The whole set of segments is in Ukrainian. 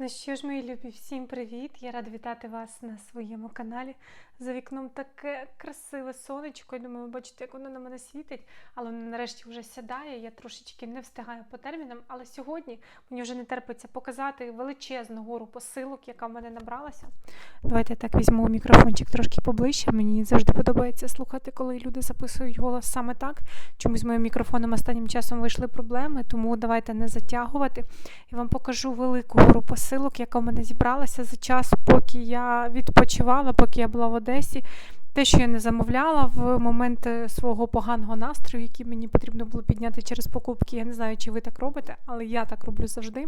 Ну що ж, мої любі, всім привіт! Я рада вітати вас на своєму каналі. За вікном таке красиве сонечко. Я думаю, ви бачите, як воно на мене світить, але воно нарешті вже сідає. Я трошечки не встигаю по термінам. Але сьогодні мені вже не терпиться показати величезну гору посилок, яка в мене набралася. Давайте я так візьму мікрофончик трошки поближче. Мені завжди подобається слухати, коли люди записують голос саме так. Чомусь з моїм мікрофоном останнім часом вийшли проблеми, тому давайте не затягувати. Я вам покажу велику гору посилок, яка в мене зібралася за час, поки я відпочивала, поки я була в Одесі. Те, що я не замовляла в момент свого поганого настрою, який мені потрібно було підняти через покупки. Я не знаю, чи ви так робите, але я так роблю завжди.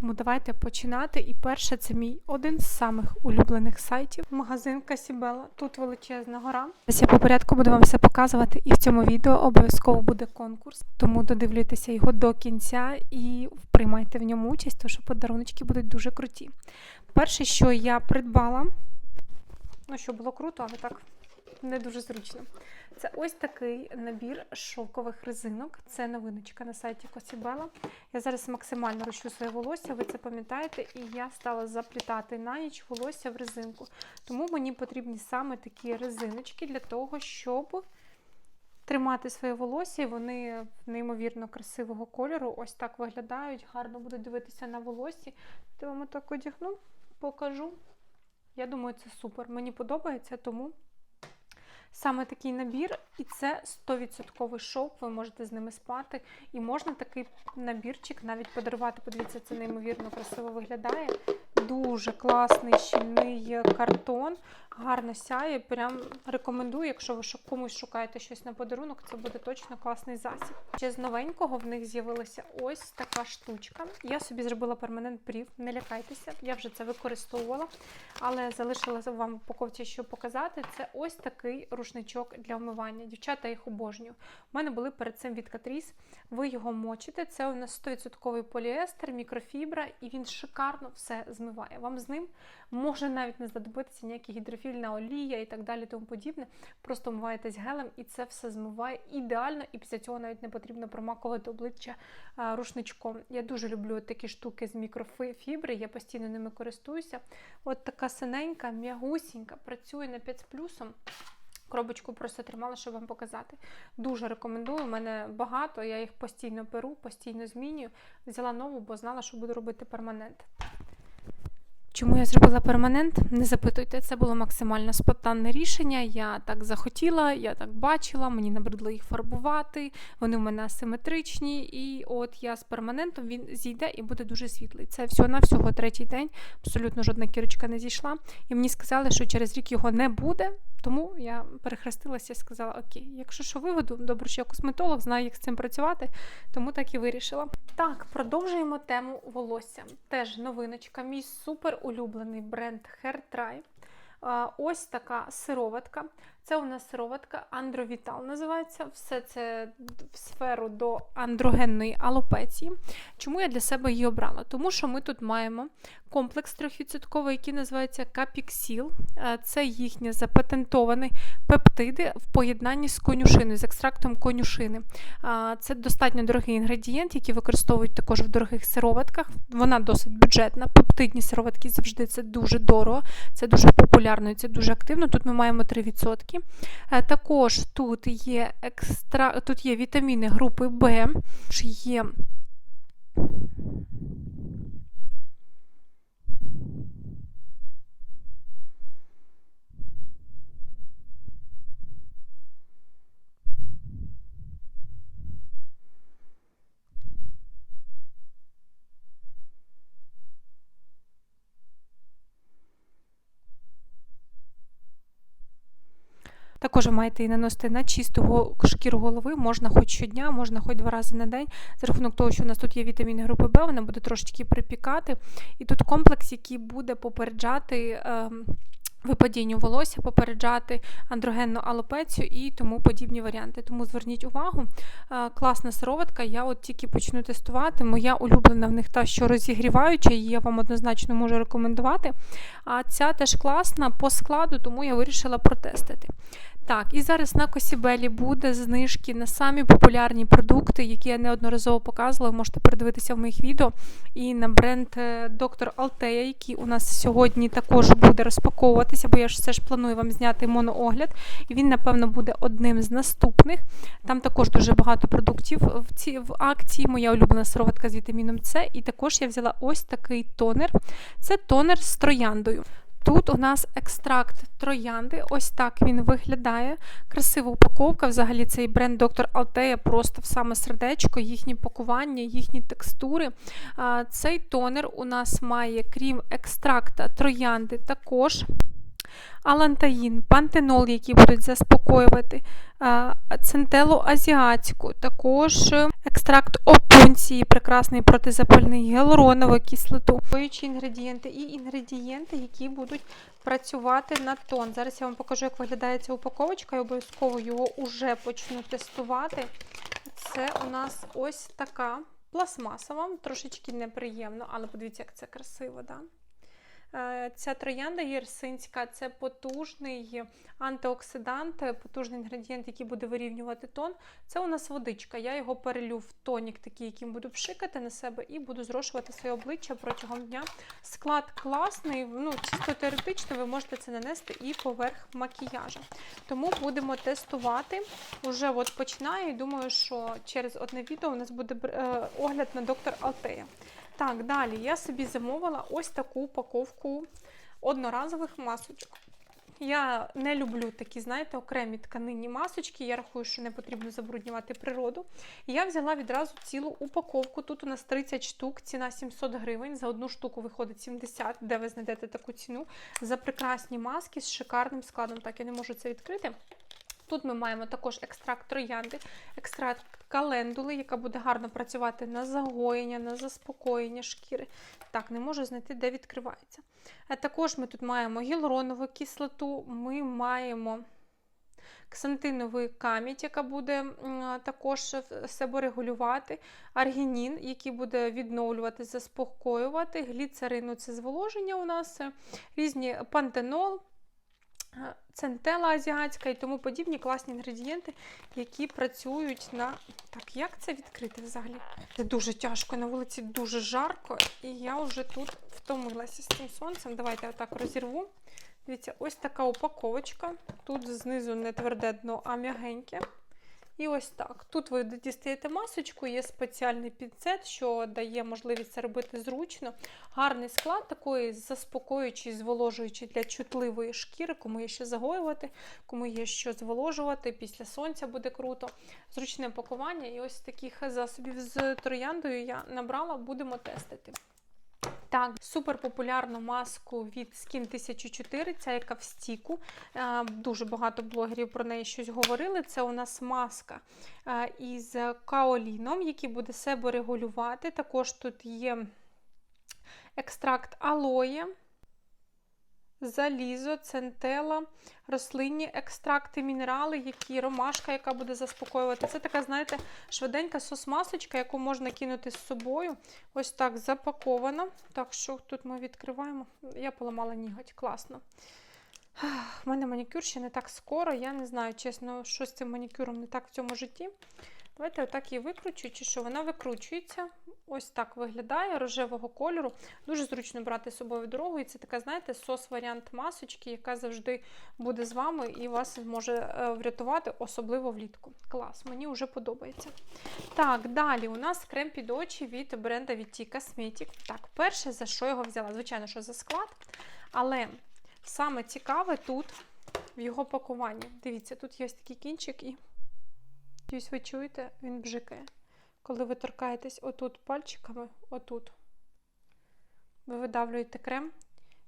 Тому давайте починати. І перше, це мій один з самих улюблених сайтів. Магазин Касібела. Тут величезна гора. Зараз я по порядку буду вам все показувати, і в цьому відео обов'язково буде конкурс. Тому додивлюйтеся його до кінця і приймайте в ньому участь, тому що подаруночки будуть дуже круті. Перше, що я придбала, ну що було круто, але так не дуже зручно. Це ось такий набір шовкових резинок. Це новиночка на сайті Косібела. Я зараз максимально розчу своє волосся, ви це пам'ятаєте, і я стала заплітати на ніч волосся в резинку. Тому мені потрібні саме такі резиночки для того, щоб тримати своє волосся. І вони неймовірно красивого кольору. Ось так виглядають, гарно будуть дивитися на волоссі. Я вам так одягну, покажу. Я думаю, це супер. Мені подобається, тому саме такий набір, і це 100% шовк, ви можете з ними спати. І можна такий набірчик навіть подарувати. Подивіться, це неймовірно красиво виглядає. Дуже класний щільний картон, гарно сяє. Прям рекомендую, якщо ви комусь шукаєте щось на подарунок, це буде точно класний засіб. Ще з новенького в них з'явилася ось така штучка. Я собі зробила перманент брів, не лякайтеся, я вже це використовувала, але залишила вам в упаковці, щоб показати. Це ось такий рушничок для вмивання. Дівчата їх обожнюю. У мене були перед цим від Catrice. Ви його мочите. Це у нас 100% поліестер, мікрофібра, і він шикарно все змиває. Вам з ним може навіть не знадобитися ніякі гідрофільна олія і так далі, тому подібне. Просто вмиваєтесь гелем, і це все змиває ідеально, і після цього навіть не потрібно промакувати обличчя рушничком. Я дуже люблю такі штуки з мікрофібри, я постійно ними користуюся. От така синенька, м'ягусінька, працює на 5 з плюсом. Коробочку просто тримала, щоб вам показати. Дуже рекомендую. У мене багато, я їх постійно перу, постійно змінюю. Взяла нову, бо знала, що буду робити перманент. Чому я зробила перманент? Не запитуйте, це було максимально спонтанне рішення. Я так захотіла, я так бачила, мені набридло їх фарбувати, вони в мене асиметричні. І от я з перманентом він зійде і буде дуже світлий. Це всього на всього третій день, абсолютно жодна кірочка не зійшла. І мені сказали, що через рік його не буде. Тому я перехрестилася і сказала: Окей, якщо що виведу, добре, що я косметолог, знаю, як з цим працювати, тому так і вирішила. Так, продовжуємо тему волосся. Теж новиночка, мій супер улюблений бренд Hair Dry. Ось така сироватка. Це у нас сироватка Андровітал називається. Все це в сферу до андрогенної алопеції. Чому я для себе її обрала? Тому що ми тут маємо комплекс 3%, який називається Капіксіл. Е, Це їхні запатентовані пептиди в поєднанні з конюшиною, з екстрактом конюшини. Це достатньо дорогий інгредієнт, який використовують також в дорогих сироватках. Вона досить бюджетна. Пептидні сироватки завжди це дуже дорого, це дуже популярно і це дуже активно. Тут ми маємо 3%. Е, Також тут є екстра, тут є вітаміни групи Б, є Також маєте її наносити на чисту шкіру голови, можна хоч щодня, можна хоч два рази на день. За рахунок того, що у нас тут є вітаміни групи Б, вона буде трошечки припікати. І тут комплекс, який буде попереджати. Випадінню волосся, попереджати андрогенну алопецію і тому подібні варіанти. Тому зверніть увагу, е, класна сироватка, я от тільки почну тестувати. Моя улюблена в них та, що розігріваюча, її я вам однозначно можу рекомендувати. А ця теж класна по складу, тому я вирішила протестити. Так, і зараз на Косібелі буде знижки на самі популярні продукти, які я неодноразово показувала. Ви можете передивитися в моїх відео. І на бренд е, Доктор Алтея, який у нас сьогодні також буде розпаковуватися, бо я ж все ж планую вам зняти моноогляд. І він, напевно, буде одним з наступних. Там також дуже багато продуктів в ці в акції. Моя улюблена сироватка з вітаміном С. І також я взяла ось такий тонер. Це тонер з трояндою. Тут у нас екстракт троянди, ось так він виглядає. Красива упаковка. Взагалі цей бренд Доктор Алтея просто в саме сердечко, їхні пакування, їхні текстури. Цей тонер у нас має, крім екстракта троянди, також. Алантаїн, пантенол, які будуть заспокоювати, центелу азіатську, також екстракт опунції, прекрасний протизапальний гіалуронову кислоту, Поючі інгредієнти і інгредієнти, які будуть працювати на тон. Зараз я вам покажу, як виглядає ця упаковочка, і обов'язково його вже почну тестувати. Це у нас ось така пластмасова, трошечки неприємно, але подивіться, як це красиво. Да? Е, ця троянда єрсинська це потужний антиоксидант, потужний інгредієнт, який буде вирівнювати тон. Це у нас водичка. Я його перелю в тонік, такий, яким буду пшикати на себе, і буду зрошувати своє обличчя протягом дня. Склад класний, ну, чисто теоретично ви можете це нанести і поверх макіяжу. Тому будемо тестувати. Уже от починаю думаю, що через одне відео у нас буде е, огляд на доктор Алтея. Так, далі я собі замовила ось таку упаковку одноразових масочок. Я не люблю такі, знаєте, окремі тканинні масочки. Я рахую, що не потрібно забруднювати природу. Я взяла відразу цілу упаковку. Тут у нас 30 штук, ціна 700 гривень. За одну штуку виходить 70, де ви знайдете таку ціну. За прекрасні маски з шикарним складом. Так, я не можу це відкрити. Тут ми маємо також екстракт троянди, екстракт календули, яка буде гарно працювати на загоєння, на заспокоєння шкіри. Так, не можу знайти, де відкривається. А також ми тут маємо гіалуронову кислоту, ми маємо ксантиновий камінь, яка буде також себе регулювати, аргінін, який буде відновлювати, заспокоювати, гліцерину це зволоження у нас, різні пантенол центела азіатська і тому подібні класні інгредієнти, які працюють на. Так, як це відкрити взагалі? Це дуже тяжко, на вулиці дуже жарко, і я вже тут втомилася з цим сонцем. Давайте отак розірву. Дивіться, ось така упаковочка. Тут знизу не тверде дно, а м'ягеньке. І ось так. Тут ви дістаєте масочку, є спеціальний підсет, що дає можливість це робити зручно. Гарний склад, такий заспокоюючий, зволожуючий для чутливої шкіри, кому є що загоювати, кому є що зволожувати. Після сонця буде круто. Зручне пакування. І ось таких засобів з трояндою я набрала, будемо тестити. Так, суперпопулярну маску від Skin 1004, ця яка в стіку. Е, дуже багато блогерів про неї щось говорили. Це у нас маска е, із каоліном, який буде себе регулювати. Також тут є екстракт алоє залізо, центела, рослинні екстракти, мінерали, які ромашка, яка буде заспокоювати. Це така, знаєте, швиденька сосмасочка, яку можна кинути з собою. Ось так запакована. Так, що тут ми відкриваємо? Я поламала ніготь, класно. У мене манікюр ще не так скоро. Я не знаю, чесно, що з цим манікюром не так в цьому житті. Давайте отак її викручу, чи що вона викручується. Ось так виглядає рожевого кольору. Дуже зручно брати з собою дорогу. І це така, знаєте, сос-варіант масочки, яка завжди буде з вами і вас може е, врятувати, особливо влітку. Клас, мені вже подобається. Так, далі у нас крем під очі від бренда VT Cosmetic. Так, перше, за що його взяла? Звичайно, що за склад. Але саме цікаве тут в його пакуванні. Дивіться, тут є такий кінчик і. Ось ви чуєте, він бжикає. Коли ви торкаєтесь отут пальчиками, отут, ви видавлюєте крем,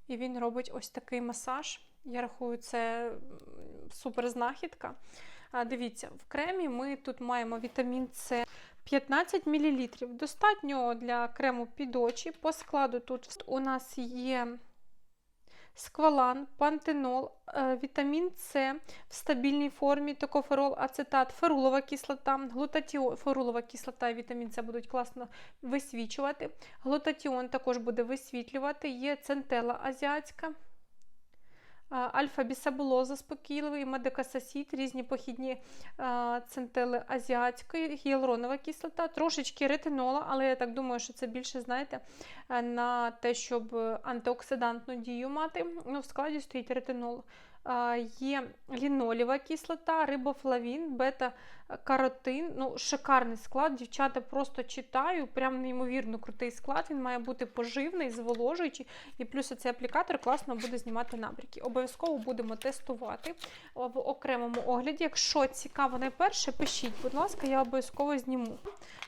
і він робить ось такий масаж. Я рахую, це супер знахідка. Дивіться, в кремі ми тут маємо вітамін С 15 мл. Достатньо для крему під очі. По складу тут у нас є сквалан, пантенол, е, вітамін С в стабільній формі, токоферол, ацетат, ферулова кислота, глутатіон, ферулова кислота і вітамін С будуть класно висвічувати. Глутатіон також буде висвітлювати. Є центела азіатська. Альфа-бісабулоза заспокійливий, медикасасід, різні похідні центили азіатської, гіалуронова кислота, трошечки ретинола, але я так думаю, що це більше, знаєте, е, на те, щоб антиоксидантну дію мати. Ну, в складі стоїть ретинол. Є лінолєва кислота, рибофлавін, бета-каротин. Ну, шикарний склад. Дівчата просто читаю. Прям неймовірно крутий склад. Він має бути поживний, зволожуючий. І плюс цей аплікатор класно буде знімати набряки. Обов'язково будемо тестувати в окремому огляді. Якщо цікаво найперше, пишіть, будь ласка, я обов'язково зніму.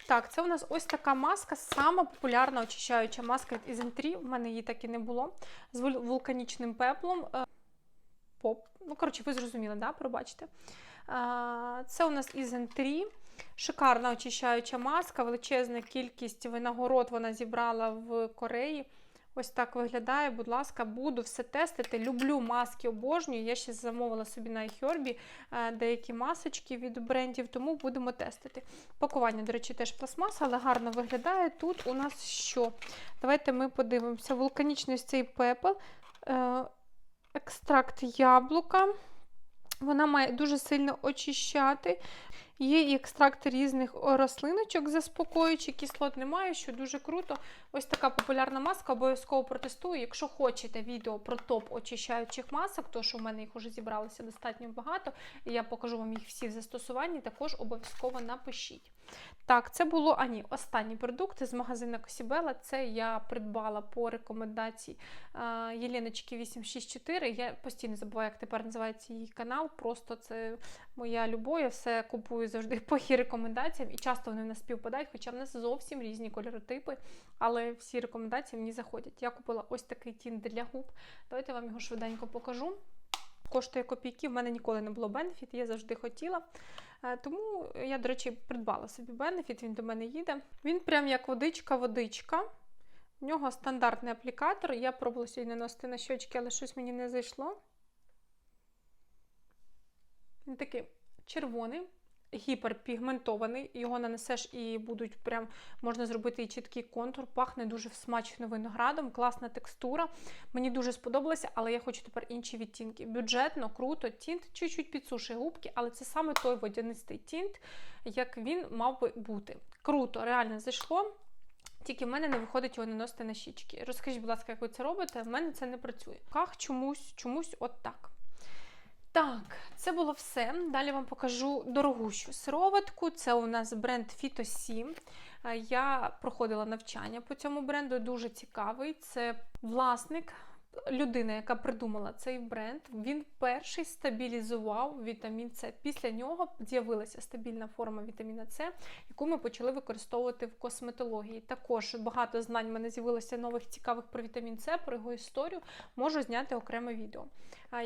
Так, це у нас ось така маска, сама популярна очищаюча маска від Ізентрі. У мене її так і не було. З вул- вулканічним пеплом. Поп. Ну, коротше, ви зрозуміли, да? пробачте. Це у нас Ізентрі. Шикарна очищаюча маска, величезна кількість винагород вона зібрала в Кореї. Ось так виглядає, будь ласка, буду все тестити. Люблю маски, обожнюю. Я ще замовила собі на iHerb е, деякі масочки від брендів, тому будемо тестити. Пакування, до речі, теж пластмаса, але гарно виглядає. Тут у нас що? Давайте ми подивимося. Вулканічний цей пепел, е, екстракт яблука. Вона має дуже сильно очищати. Є і екстракти різних рослиночок заспокоюючі, кислот немає, що дуже круто. Ось така популярна маска, обов'язково протестую. Якщо хочете відео про топ очищаючих масок, то що в мене їх вже зібралося достатньо багато, і я покажу вам їх всі в застосуванні, також обов'язково напишіть. Так, це було а ні, останні продукти з магазину Косібела. Це я придбала по рекомендації а, Єленочки 864. Я постійно забуваю, як тепер називається її канал. Просто це моя любов. Я все купую завжди по її рекомендаціям, і часто вони в нас співпадають, хоча в нас зовсім різні кольоротипи, але всі рекомендації мені заходять. Я купила ось такий тінт для губ. Давайте я вам його швиденько покажу. Коштує копійки, в мене ніколи не було бенефіт, я завжди хотіла. Е, Тому я, до речі, придбала собі бенефіт, він до мене їде. Він прям як водичка-водичка. В нього стандартний аплікатор. Я пробувала сьогодні наносити на щочки, але щось мені не зайшло. Він такий червоний, гіперпігментований. Його нанесеш і будуть прям можна зробити і чіткий контур. Пахне дуже смачно виноградом, класна текстура. Мені дуже сподобалося, але я хочу тепер інші відтінки. Бюджетно, круто, тінт чуть-чуть підсушує губки, але це саме той водянистий тінт, як він мав би бути. Круто, реально зайшло. Тільки в мене не виходить його наносити на щічки. Розкажіть, будь ласка, як ви це робите? В мене це не працює. Как чомусь, чомусь от так. Так, це було все. Далі вам покажу дорогущу сироватку. Це у нас бренд Фіто 7. Е, Я проходила навчання по цьому бренду, дуже цікавий. Це власник, людина, яка придумала цей бренд. Він перший стабілізував вітамін С. Після нього з'явилася стабільна форма вітаміна С, яку ми почали використовувати в косметології. Також багато знань в мене з'явилося нових цікавих про вітамін С, про його історію. Можу зняти окреме відео.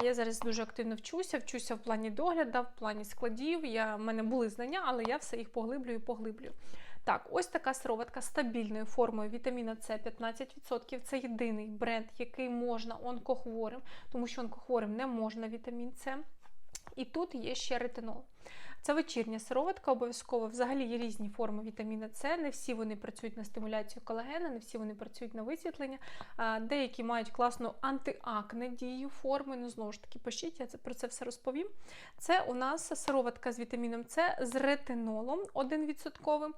Я зараз дуже активно вчуся, вчуся в плані догляду, в плані складів. Я, в мене були знання, але я все їх поглиблюю і поглиблюю. Так, ось така сироватка з стабільною формою вітаміна С 15%. Це єдиний бренд, який можна онкохворим, тому що онкохворим не можна вітамін С. І тут є ще ретинол. Це вечірня сироватка, обов'язково взагалі є різні форми вітаміна С. Не всі вони працюють на стимуляцію колагена, не всі вони працюють на висвітлення. Деякі мають класну антиакне дію форми. Ну, знову ж таки, пишіть, я про це все розповім. Це у нас сироватка з вітаміном С з ретинолом 1%.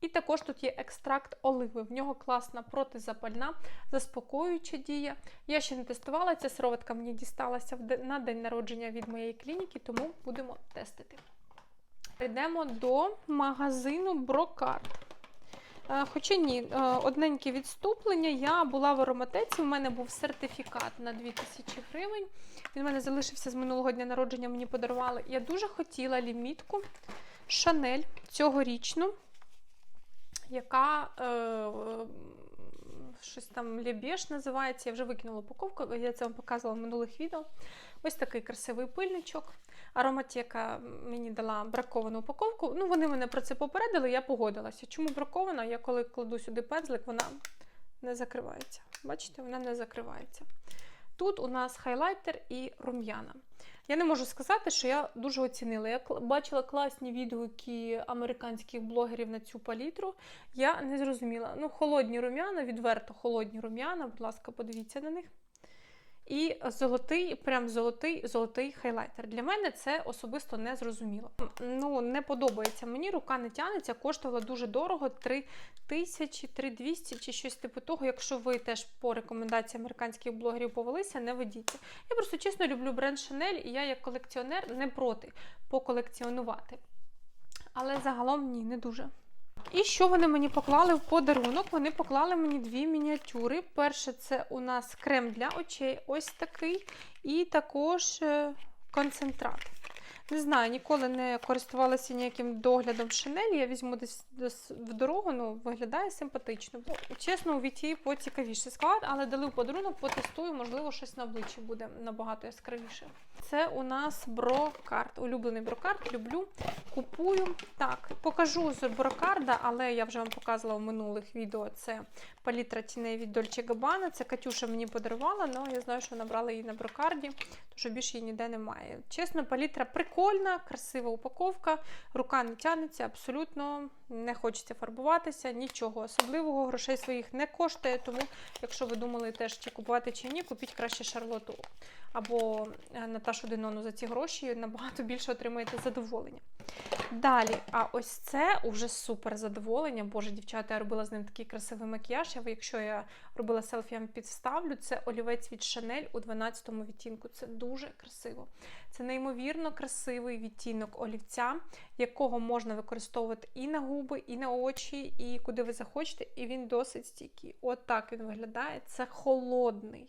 І також тут є екстракт оливи. В нього класна протизапальна, заспокоююча дія. Я ще не тестувала, ця сироватка мені дісталася на день народження від моєї клініки, тому будемо тестити. Йдемо до магазину Брокарт. Е, Хоча ні, е, одненьке відступлення. Я була в ароматеці, у мене був сертифікат на 2000 гривень. Він в мене залишився з минулого дня народження, мені подарували. Я дуже хотіла лімітку Шанель цьогорічну, яка е, щось там Лебеш називається. Я вже викинула упаковку, я це вам показувала в минулих відео. Ось такий красивий пильничок. Ароматека мені дала браковану упаковку. Ну, вони мене про це попередили, я погодилася. Чому бракована? Я коли кладу сюди пензлик, вона не закривається. Бачите, вона не закривається. Тут у нас хайлайтер і рум'яна. Я не можу сказати, що я дуже оцінила. Я бачила класні відгуки американських блогерів на цю палітру. Я не зрозуміла. Ну, холодні рум'яна, відверто холодні рум'яна, будь ласка, подивіться на них. І золотий, прям золотий, золотий хайлайтер. Для мене це особисто не зрозуміло. Ну, не подобається мені, рука не тянеться, коштувала дуже дорого 3 тисячі, 3200 чи щось типу того. Якщо ви теж по рекомендації американських блогерів повелися, не ведіться. Я просто чесно люблю бренд Chanel, і я як колекціонер не проти поколекціонувати. Але загалом ні, не дуже. І що вони мені поклали в подарунок? Вони поклали мені дві мініатюри. Перше, це у нас крем для очей, ось такий, і також е, концентрат. Не знаю, ніколи не користувалася ніяким доглядом Шанель. Я візьму десь, в дорогу, ну виглядає симпатично. Чесно, у Віті поцікавіше склад, але дали в подарунок, потестую, можливо, щось на обличчі буде набагато яскравіше. Це у нас брокарт. Улюблений брокарт, люблю, купую. Так, покажу з брокарда, але я вже вам показувала в минулих відео. Це палітра тіней від Dolce Gabbana. Це Катюша мені подарувала, але я знаю, що набрала її на брокарді, тому що більше її ніде немає. Чесно, палітра прикольна, красива упаковка, рука не тянеться, абсолютно не хочеться фарбуватися, нічого особливого, грошей своїх не коштує. Тому, якщо ви думали теж чи купувати чи ні, купіть краще Шарлоту або е, Наташу Денону за ці гроші, набагато більше отримаєте задоволення. Далі, а ось це уже супер задоволення. Боже, дівчата, я робила з ним такий красивий макіяж. Я, якщо я робила селфі, я вам підставлю. Це олівець від Chanel у 12-му відтінку. Це дуже красиво. Це неймовірно красивий відтінок олівця, якого можна використовувати і на губи, і на очі, і куди ви захочете. І він досить стійкий. От так він виглядає. Це холодний,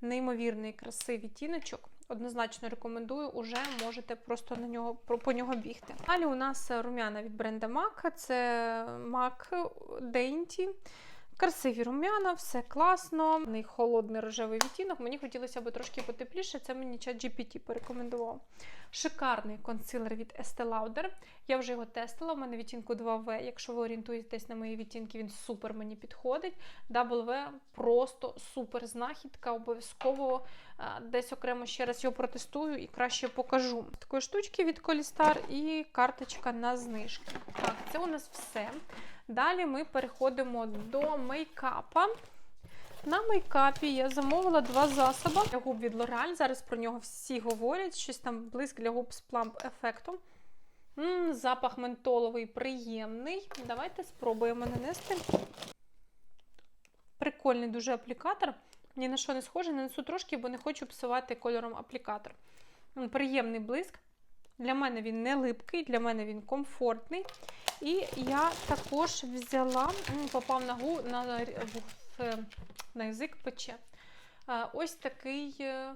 неймовірний красивий відтіночок. Однозначно рекомендую, уже можете просто на нього по нього бігти. Далі у нас рум'яна від бренда MAC, це MAC Dainty. Красиві рум'яна, все класно. В холодний рожевий відтінок. Мені хотілося б трошки потепліше. Це мені чат GPT порекомендував. Шикарний консилер від Estee Lauder. Я вже його тестила. У мене відтінку 2V. Якщо ви орієнтуєтесь на мої відтінки, він супер мені підходить. W просто супер знахідка. Обов'язково десь окремо ще раз його протестую і краще покажу. Такої штучки від Колістар і карточка на знижки. Так, це у нас все. Далі ми переходимо до мейкапа. На мейкапі я замовила два засоби для губ від L'Oreal. Зараз про нього всі говорять. Щось там блиск для губ з пламп ефектом. М, запах ментоловий приємний. Давайте спробуємо нанести. Прикольний дуже аплікатор. Ні на що не схоже, нанесу трошки, бо не хочу псувати кольором аплікатор. Приємний блиск. Для мене він не липкий, для мене він комфортний. І я також взяла, попав на, гу, на, на язик пече. Ось такий. е,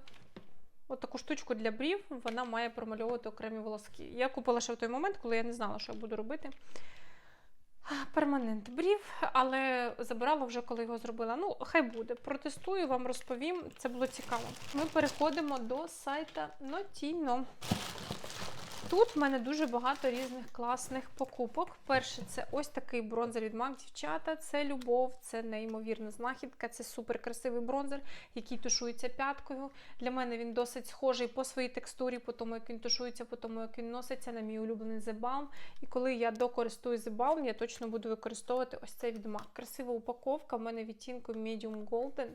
От таку штучку для брів, вона має промальовувати окремі волоски. Я купила ще в той момент, коли я не знала, що я буду робити. Перманент брів, але забирала вже, коли його зробила. Ну, хай буде. Протестую, вам розповім. Це було цікаво. Ми переходимо до сайта Notino. Тут в мене дуже багато різних класних покупок. Перше, це ось такий бронзер від MAC, дівчата. Це любов, це неймовірна знахідка, це супер красивий бронзер, який тушується п'яткою. Для мене він досить схожий по своїй текстурі, по тому, як він тушується, по тому, як він носиться на мій улюблений The Balm. І коли я докористую The Balm, я точно буду використовувати ось цей від MAC. Красива упаковка, в мене відтінку Medium Golden.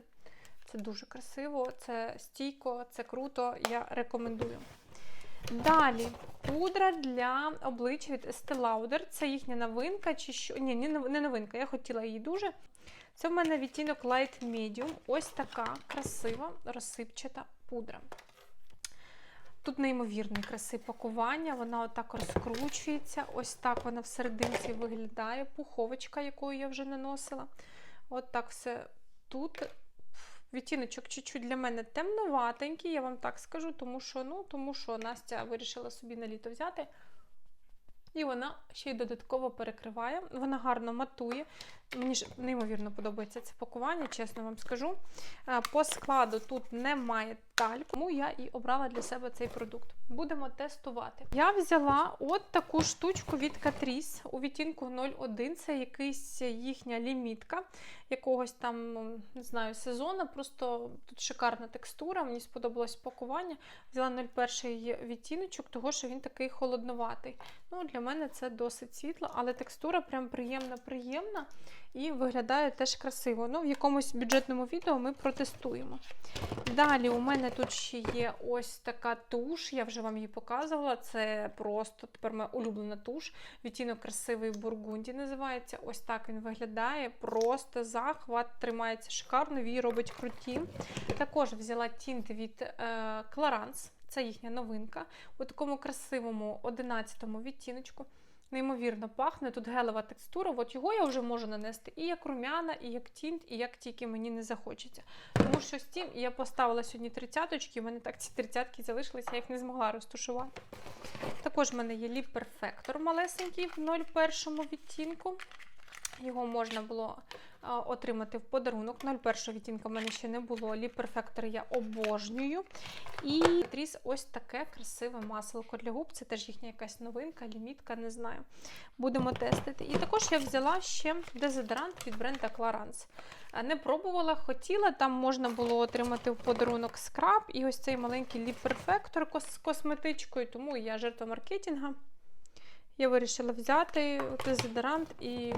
Це дуже красиво, це стійко, це круто. Я рекомендую. Далі пудра для обличчя від Estee Lauder. Це їхня новинка чи що? Ні, не новинка. Я хотіла її дуже. Це в мене відтінок Light Medium. Ось така красива розсипчата пудра. Тут неймовірне краси пакування, вона отак розкручується. Ось так вона всерединці виглядає. Пуховочка, якою я вже наносила. От так все тут. Відтіночок чуть-чуть для мене темноватенький, я вам так скажу, тому що, ну, тому що Настя вирішила собі на літо взяти. І вона ще й додатково перекриває. Вона гарно матує. Мені ж неймовірно подобається це пакування, чесно вам скажу. Е, По складу тут немає тальк, тому я і обрала для себе цей продукт. Будемо тестувати. Я взяла от таку штучку від Catrice у відтінку 01. Це якийсь їхня лімітка якогось там, ну, не знаю, сезону. Просто тут шикарна текстура. Мені сподобалось пакування. Взяла 01 відтіночок, того що він такий холодноватий. Ну, Для мене це досить світло, але текстура прям приємна-приємна і виглядає теж красиво. Ну, В якомусь бюджетному відео ми протестуємо. Далі у мене тут ще є ось така туш, я вже вам її показувала. Це просто тепер моя улюблена туш. Відтінок красивий бургунді називається. Ось так він виглядає. Просто захват, тримається шикарно, вії робить круті. Також взяла тінт від е, Clarins. Це їхня новинка. У такому красивому 11-му відтіночку. Неймовірно пахне. Тут гелева текстура. От його я вже можу нанести і як рум'яна, і як тінт, і як тільки мені не захочеться. Тому що з тим я поставила сьогодні тридцяточки, в мене так ці тридцятки залишилися, я їх не змогла розташувати. Також в мене є Lip Perfector малесенький в 01 відтінку. Його можна було отримати в подарунок. 01 відтінка в мене ще не було. Lip Perfector я обожнюю. І тріс ось таке красиве маселко для губ. Це теж їхня якась новинка, лімітка, не знаю. Будемо тестити. І також я взяла ще дезодорант від бренда Clarins. Не пробувала, хотіла. Там можна було отримати в подарунок скраб і ось цей маленький Perfector кос- з косметичкою, тому я жертва маркетинга. Я вирішила взяти дезодорант і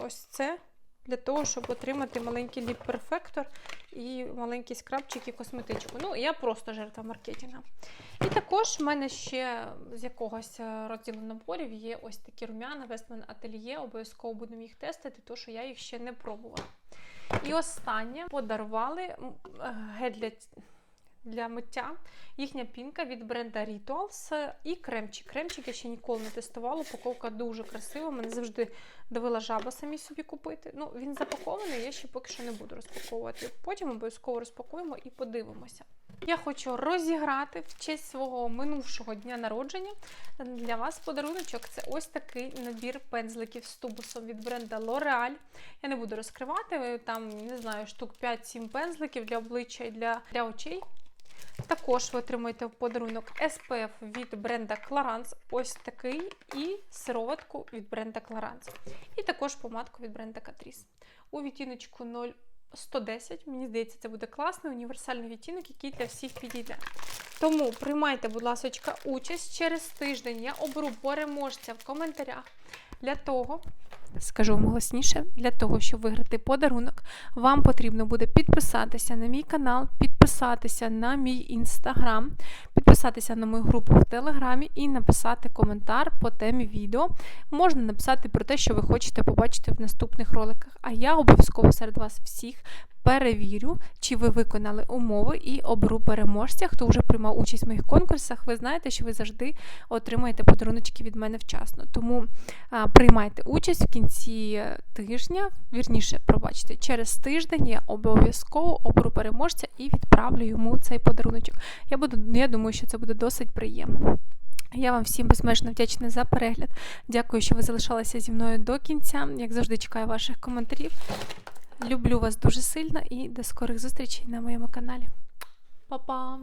ось це для того, щоб отримати маленький ліп перфектор і маленький скрабчик і косметичку. Ну, я просто жертва маркетинга. І також в мене ще з якогось е, розділу наборів є ось такі рум'яна Westman Atelier. Обов'язково будемо їх тестити, тому що я їх ще не пробувала. І останнє подарували е, гель для для миття. Їхня пінка від бренда Rituals і кремчик. Кремчик я ще ніколи не тестувала. Упаковка дуже красива. Мене завжди давила жаба самі собі купити. Ну, Він запакований, я ще поки що не буду розпаковувати. Потім обов'язково розпакуємо і подивимося. Я хочу розіграти в честь свого минувшого дня народження для вас подаруночок. Це ось такий набір пензликів з тубусом від бренда L'Oreal. Я не буду розкривати, там, не знаю, штук 5-7 пензликів для обличчя і для, для очей. Також ви отримаєте в подарунок SPF від бренда Clarins, ось такий, і сироватку від бренда Clarins. І також помадку від бренда Catrice. У відтіночку 0110, мені здається, це буде класний універсальний відтінок, який для всіх підійде. Тому приймайте, будь ласка, участь через тиждень. Я оберу переможця в коментарях для того. Скажу вам голосніше, для того, щоб виграти подарунок, вам потрібно буде підписатися на мій канал, підписатися на мій інстаграм, підписатися на мою групу в Телеграмі і написати коментар по темі відео. Можна написати про те, що ви хочете побачити в наступних роликах. А я обов'язково серед вас всіх перевірю, чи ви виконали умови і оберу переможця. Хто вже приймав участь в моїх конкурсах, ви знаєте, що ви завжди отримаєте подаруночки від мене вчасно. Тому а, приймайте участь в кінці тижня, вірніше, пробачте, через тиждень я обов'язково оберу переможця і відправлю йому цей подаруночок. Я буду, я думаю, що це буде досить приємно. Я вам всім безмежно вдячна за перегляд. Дякую, що ви залишалися зі мною до кінця. Як завжди, чекаю ваших коментарів. Люблю вас дуже сильно і до скорих зустрічей на моєму каналі. Па-па!